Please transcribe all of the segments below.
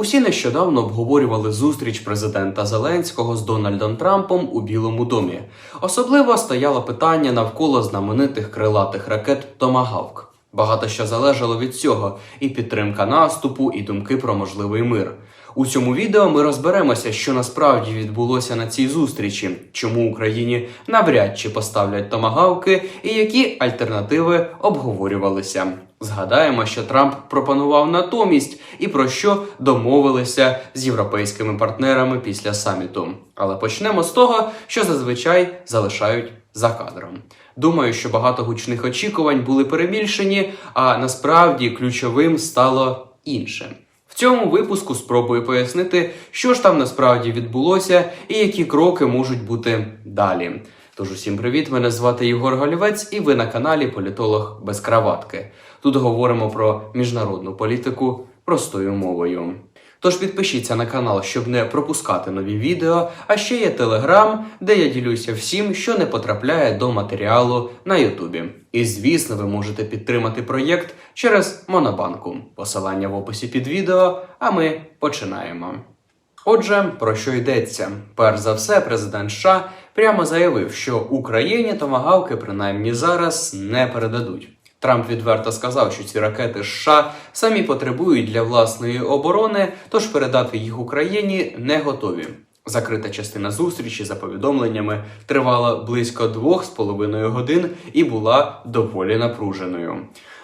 Усі нещодавно обговорювали зустріч президента Зеленського з Дональдом Трампом у Білому домі. Особливо стояло питання навколо знаменитих крилатих ракет Томагавк. Багато що залежало від цього: і підтримка наступу, і думки про можливий мир. У цьому відео ми розберемося, що насправді відбулося на цій зустрічі, чому Україні навряд чи поставлять томагавки і які альтернативи обговорювалися. Згадаємо, що Трамп пропонував натомість і про що домовилися з європейськими партнерами після саміту. Але почнемо з того, що зазвичай залишають за кадром. Думаю, що багато гучних очікувань були перебільшені, а насправді ключовим стало інше. Цьому випуску спробую пояснити, що ж там насправді відбулося і які кроки можуть бути далі. Тож усім привіт! Мене звати Єгор Голівець, і ви на каналі Політолог без краватки. Тут говоримо про міжнародну політику простою мовою. Тож підпишіться на канал, щоб не пропускати нові відео. А ще є телеграм, де я ділюся всім, що не потрапляє до матеріалу на Ютубі. І звісно, ви можете підтримати проєкт через Монобанку. Посилання в описі під відео. А ми починаємо. Отже, про що йдеться? Перш за все, президент США прямо заявив, що Україні томагавки принаймні зараз не передадуть. Трамп відверто сказав, що ці ракети США самі потребують для власної оборони, тож передати їх Україні не готові. Закрита частина зустрічі за повідомленнями тривала близько двох з половиною годин і була доволі напруженою.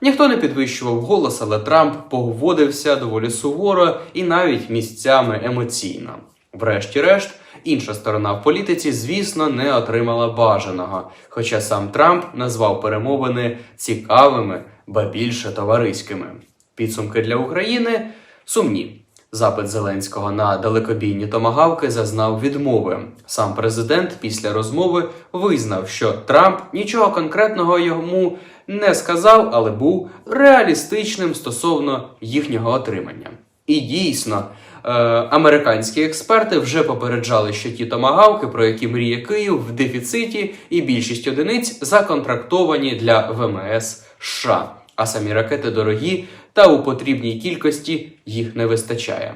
Ніхто не підвищував голос, але Трамп поводився доволі суворо і навіть місцями емоційно. Врешті-решт, інша сторона в політиці, звісно, не отримала бажаного, хоча сам Трамп назвав перемовини цікавими, ба більше товариськими. Підсумки для України сумні. Запит Зеленського на далекобійні томагавки зазнав відмови. Сам президент після розмови визнав, що Трамп нічого конкретного йому не сказав, але був реалістичним стосовно їхнього отримання. І дійсно, е, американські експерти вже попереджали, що ті томагавки, про які мріє Київ, в дефіциті, і більшість одиниць законтрактовані для ВМС США. А самі ракети дорогі та у потрібній кількості їх не вистачає.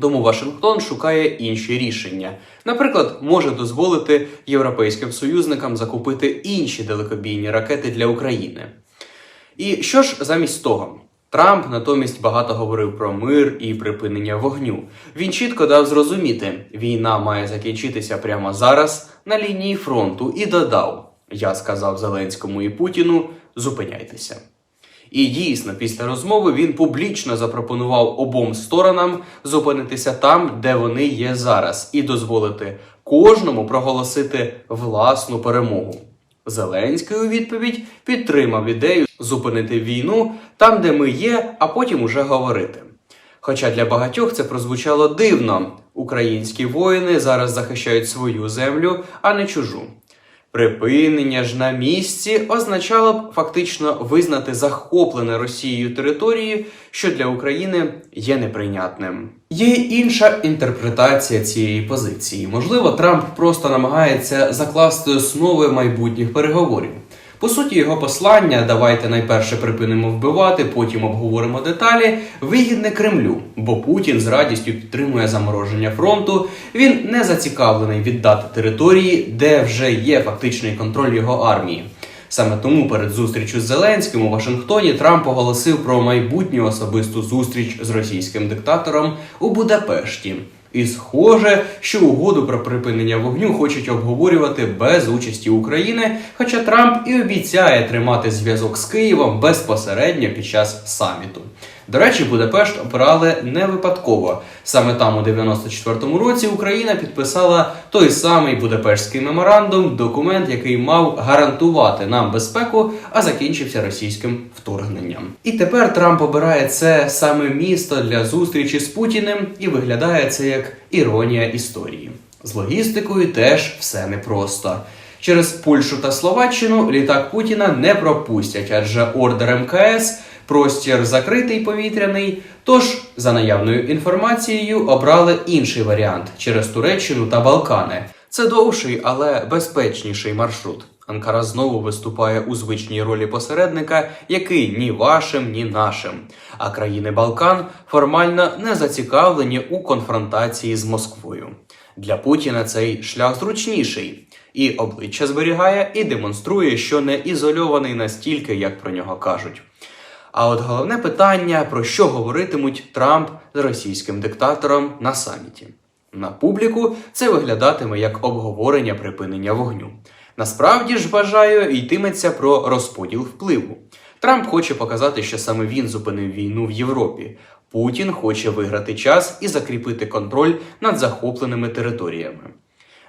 Тому Вашингтон шукає інші рішення. Наприклад, може дозволити європейським союзникам закупити інші далекобійні ракети для України. І що ж замість того? Трамп натомість багато говорив про мир і припинення вогню. Він чітко дав зрозуміти, війна має закінчитися прямо зараз на лінії фронту і додав: Я сказав Зеленському і Путіну, зупиняйтеся. І дійсно, після розмови він публічно запропонував обом сторонам зупинитися там, де вони є зараз, і дозволити кожному проголосити власну перемогу. Зеленський у відповідь підтримав ідею зупинити війну там, де ми є, а потім уже говорити. Хоча для багатьох це прозвучало дивно: українські воїни зараз захищають свою землю, а не чужу. Припинення ж на місці означало б фактично визнати захоплене Росією території, що для України є неприйнятним. Є інша інтерпретація цієї позиції. Можливо, Трамп просто намагається закласти основи майбутніх переговорів. По суті, його послання давайте найперше припинимо вбивати, потім обговоримо деталі. Вигідне Кремлю, бо Путін з радістю підтримує замороження фронту. Він не зацікавлений віддати території, де вже є фактичний контроль його армії. Саме тому перед зустрічю з Зеленським у Вашингтоні Трамп оголосив про майбутню особисту зустріч з російським диктатором у Будапешті. І схоже, що угоду про припинення вогню хочуть обговорювати без участі України, хоча Трамп і обіцяє тримати зв'язок з Києвом безпосередньо під час саміту. До речі, Будапешт обрали не випадково. Саме там, у 94-му році, Україна підписала той самий Будапештський меморандум, документ, який мав гарантувати нам безпеку, а закінчився російським вторгненням. І тепер Трамп обирає це саме місто для зустрічі з Путіним, і виглядає це як іронія історії. З логістикою теж все непросто. Через Польщу та Словаччину літак Путіна не пропустять, адже ордер МКС простір закритий повітряний. Тож, за наявною інформацією, обрали інший варіант через Туреччину та Балкани. Це довший, але безпечніший маршрут. Анкара знову виступає у звичній ролі посередника, який ні вашим, ні нашим. А країни Балкан формально не зацікавлені у конфронтації з Москвою. Для Путіна цей шлях зручніший і обличчя зберігає, і демонструє, що не ізольований настільки, як про нього кажуть. А от головне питання, про що говоритимуть Трамп з російським диктатором на саміті. На публіку це виглядатиме як обговорення припинення вогню. Насправді ж вважаю, йтиметься про розподіл впливу. Трамп хоче показати, що саме він зупинив війну в Європі. Путін хоче виграти час і закріпити контроль над захопленими територіями.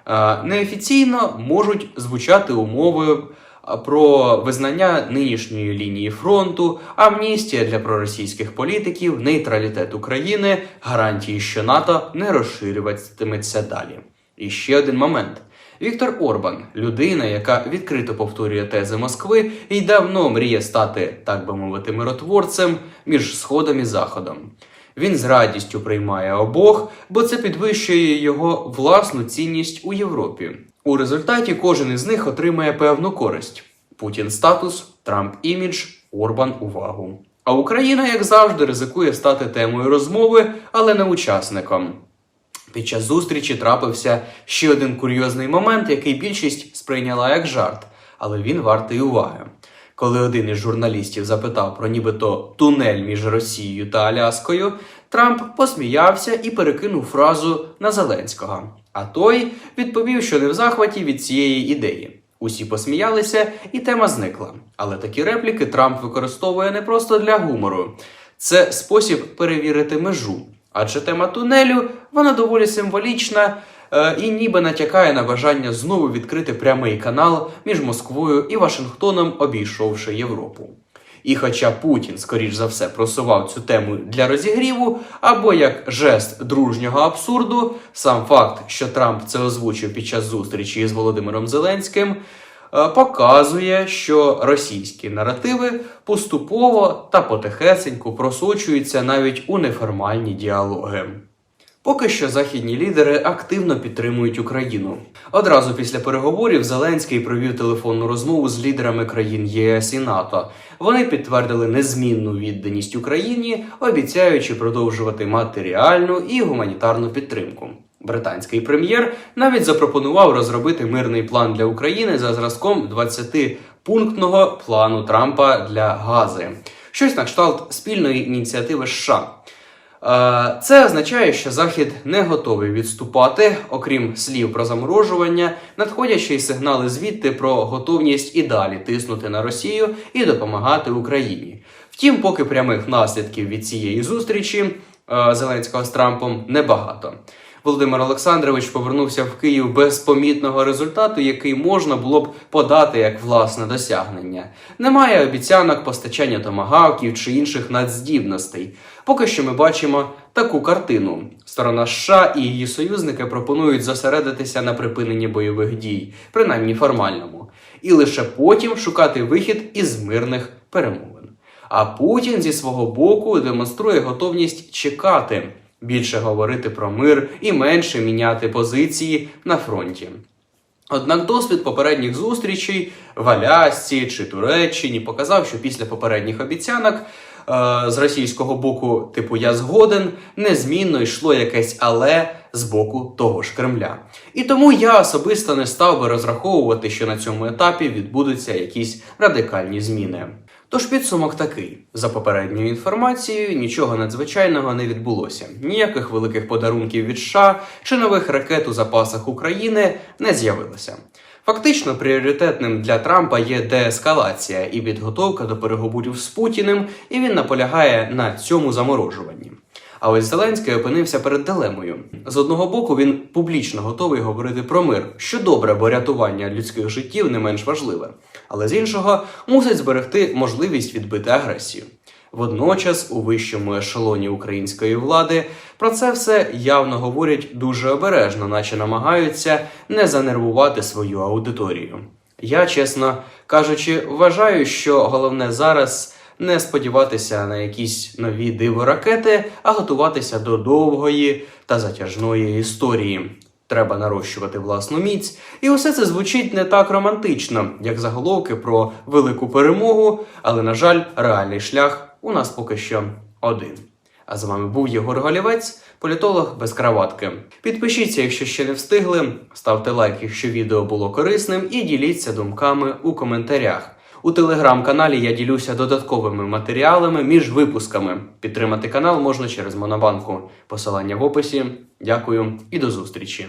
Е, Неофіційно можуть звучати умови про визнання нинішньої лінії фронту, амністія для проросійських політиків, нейтралітет України, гарантії, що НАТО не розширюватиметься далі. І ще один момент. Віктор Орбан, людина, яка відкрито повторює тези Москви і давно мріє стати, так би мовити, миротворцем між Сходом і Заходом. Він з радістю приймає обох, бо це підвищує його власну цінність у Європі. У результаті кожен із них отримає певну користь: Путін статус, Трамп імідж, Орбан увагу. А Україна, як завжди, ризикує стати темою розмови, але не учасником. Під час зустрічі трапився ще один курйозний момент, який більшість сприйняла як жарт, але він вартий уваги. Коли один із журналістів запитав про нібито тунель між Росією та Аляскою, Трамп посміявся і перекинув фразу на Зеленського. А той відповів, що не в захваті від цієї ідеї. Усі посміялися, і тема зникла. Але такі репліки Трамп використовує не просто для гумору. Це спосіб перевірити межу. Адже тема тунелю вона доволі символічна е, і ніби натякає на бажання знову відкрити прямий канал між Москвою і Вашингтоном, обійшовши Європу. І хоча Путін, скоріш за все, просував цю тему для розігріву або як жест дружнього абсурду, сам факт, що Трамп це озвучив під час зустрічі з Володимиром Зеленським, е, показує, що російські наративи поступово та потихесеньку просочуються навіть у неформальні діалоги. Поки що західні лідери активно підтримують Україну. Одразу після переговорів Зеленський провів телефонну розмову з лідерами країн ЄС і НАТО. Вони підтвердили незмінну відданість Україні, обіцяючи продовжувати матеріальну і гуманітарну підтримку. Британський прем'єр навіть запропонував розробити мирний план для України за зразком 20-пунктного плану Трампа для Гази, щось на кшталт спільної ініціативи США. Е, Це означає, що Захід не готовий відступати, окрім слів про заморожування, надходячі й сигнали звідти про готовність і далі тиснути на Росію і допомагати Україні. Втім, поки прямих наслідків від цієї зустрічі е, Зеленського з Трампом небагато. Володимир Олександрович повернувся в Київ без помітного результату, який можна було б подати як власне досягнення. Немає обіцянок постачання томагавків чи інших надздібностей. Поки що ми бачимо таку картину: сторона США і її союзники пропонують зосередитися на припиненні бойових дій, принаймні формальному, і лише потім шукати вихід із мирних перемовин. А Путін зі свого боку демонструє готовність чекати, більше говорити про мир і менше міняти позиції на фронті. Однак досвід попередніх зустрічей в Алясці чи Туреччині показав, що після попередніх обіцянок е, з російського боку, типу я згоден, незмінно йшло якесь але з боку того ж Кремля. І тому я особисто не став би розраховувати, що на цьому етапі відбудуться якісь радикальні зміни. Тож підсумок такий: за попередньою інформацією, нічого надзвичайного не відбулося. Ніяких великих подарунків від США чи нових ракет у запасах України не з'явилося. Фактично, пріоритетним для Трампа є деескалація і підготовка до переговорів з Путіним, і він наполягає на цьому заморожуванні. А ось Зеленський опинився перед дилемою. З одного боку, він публічно готовий говорити про мир, що добре, бо рятування людських життів не менш важливе. Але з іншого мусить зберегти можливість відбити агресію. Водночас, у вищому ешелоні української влади про це все явно говорять дуже обережно, наче намагаються не занервувати свою аудиторію. Я, чесно кажучи, вважаю, що головне зараз не сподіватися на якісь нові диво ракети, а готуватися до довгої та затяжної історії. треба нарощувати власну міць, і усе це звучить не так романтично, як заголовки про велику перемогу, але, на жаль, реальний шлях у нас поки що один. А з вами був Єгор Голівець, політолог без краватки. Підпишіться, якщо ще не встигли, ставте лайк, якщо відео було корисним, і діліться думками у коментарях. У телеграм-каналі я ділюся додатковими матеріалами між випусками. Підтримати канал можна через Монобанку. Посилання в описі. Дякую і до зустрічі.